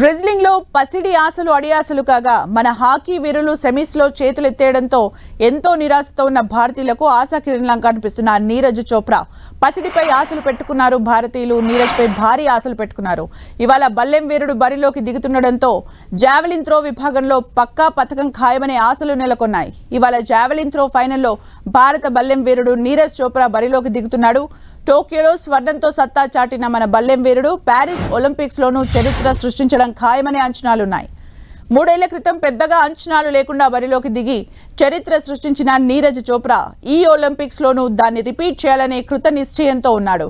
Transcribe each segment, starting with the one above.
రెజ్లింగ్లో పసిడి ఆశలు అడియాసలు కాగా మన హాకీ వీరులు సెమీస్లో చేతులెత్తేయడంతో ఎంతో నిరాశతో ఉన్న భారతీయులకు ఆశాకిరణంగా కనిపిస్తున్న నీరజ్ చోప్రా పసిడిపై ఆశలు పెట్టుకున్నారు. భారతీయులు నీరజ్పై భారీ ఆశలు పెట్టుకున్నారు. ఇవాళ బల్లెం వీరుడు బరిలోకి దిగుతుండడంతో జావెలిన్ త్రో విభాగంలో పక్కా పథకం ఖాయమనే ఆశలు నెలకొన్నాయి. ఇవాళ జావెలిన్ త్రో ఫైనల్లో భారత బల్లెం వీరుడు నీరజ్ చోప్రా బరిలోకి దిగుతున్నాడు. టోక్యోలో స్వర్ణంతో సత్తా చాటిన మన బల్లెం వీరుడు ప్యారిస్ ఒలింపిక్స్లోనూ చరిత్ర సృష్టించడం ఖాయమనే అంచనాలున్నాయి. మూడేళ్ళ క్రితం పెద్దగా అంచనాలు లేకుండా బరిలోకి దిగి చరిత్ర సృష్టించిన నీరజ్ చోప్రా ఈ ఒలింపిక్స్లోనూ దాన్ని రిపీట్ చేయాలనే కృత నిశ్చయంతో ఉన్నాడు.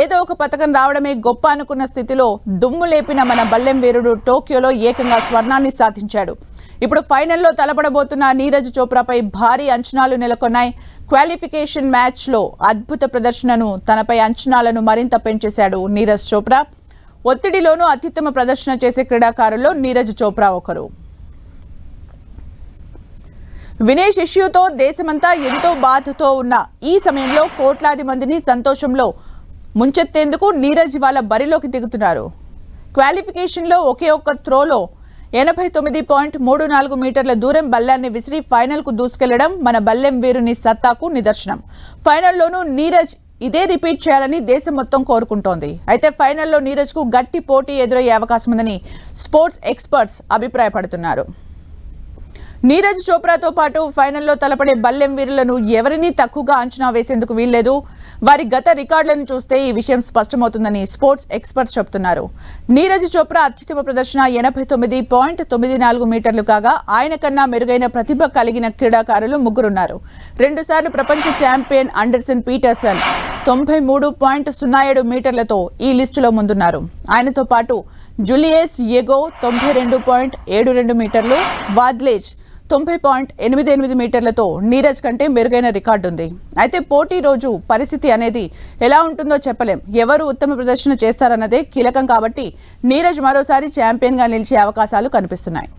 ఏదో ఒక పథకం రావడమే గొప్ప అనుకున్న స్థితిలో దుమ్ము లేపిన మన బల్లెం వీరుడు టోక్యోలో ఏకంగా స్వర్ణాన్ని సాధించాడు. ఇప్పుడు ఫైనల్లో తలపడబోతున్న నీరజ్ చోప్రాపై భారీ అంచనాలు నెలకొన్నాయి. క్వాలిఫికేషన్ మ్యాచ్లో అద్భుత ప్రదర్శనను తనపై అంచనాలను మరింత పెంచేశాడు నీరజ్ చోప్రా. ఒత్తిడిలోనూ అత్యుత్తమ ప్రదర్శన చేసే క్రీడాకారుల్లో నీరజ్ చోప్రా ఒకరు. వినేష్ ఇష్యూతో దేశమంతా ఎంతో బాధతో ఉన్న ఈ సమయంలో కోట్లాది మందిని సంతోషంలో ముంచెత్తేందుకు నీరజ్ వాళ్ళ బరిలోకి దిగుతున్నారు. క్వాలిఫికేషన్లో ఒకే ఒక్క త్రోలో ఎనభై తొమ్మిది పాయింట్ మూడు నాలుగు మీటర్ల దూరం బల్లాన్ని విసిరి ఫైనల్కు దూసుకెళ్ళడం మన బల్లెం వీరుని సత్తాకు నిదర్శనం. ఫైనల్లోనూ నీరజ్ ఇదే రిపీట్ చేయాలని దేశం మొత్తం కోరుకుంటోంది. అయితే ఫైనల్లో నీరజ్కు గట్టి పోటీ ఎదురయ్యే అవకాశం ఉందని స్పోర్ట్స్ ఎక్స్పర్ట్స్ అభిప్రాయపడుతున్నారు. నీరజ్ చోప్రాతో పాటు ఫైనల్లో తలపడే బల్లెం వీరులను ఎవరినీ తక్కువగా అంచనా వేసేందుకు వీల్లేదు? వారి గత రికార్డులను చూస్తే ఈ విషయం స్పష్టమవుతుందని స్పోర్ట్స్ ఎక్స్పర్ట్స్ చెబుతున్నారు. నీరజ్ చోప్రా అత్యుత్తమ ప్రదర్శన ఎనభై తొమ్మిది పాయింట్ తొమ్మిది నాలుగు మీటర్లు కాగా ఆయన కన్నా మెరుగైన ప్రతిభ కలిగిన క్రీడాకారులు ముగ్గురున్నారు. రెండుసార్లు ప్రపంచ ఛాంపియన్ అండర్సన్ పీటర్సన్ తొంభై మూడు పాయింట్ సున్నా ఏడు మీటర్లతో ఈ లిస్టులో ముందున్నారు. ఆయనతో పాటు జూలియస్ ఎగో తొంభై రెండు పాయింట్ ఏడు రెండు మీటర్లు వాద్లేజ్ తొంభై పాయింట్ ఎనిమిది ఎనిమిది మీటర్లతో నీరజ్ కంటే మెరుగైన రికార్డు ఉంది. అయితే పోటీ రోజు పరిస్థితి అనేది ఎలా ఉంటుందో చెప్పలేం. ఎవరు ఉత్తమ ప్రదర్శన చేస్తారన్నదే కీలకం కాబట్టి నీరజ్ మరోసారి ఛాంపియన్గా నిలిచే అవకాశాలు కనిపిస్తున్నాయి.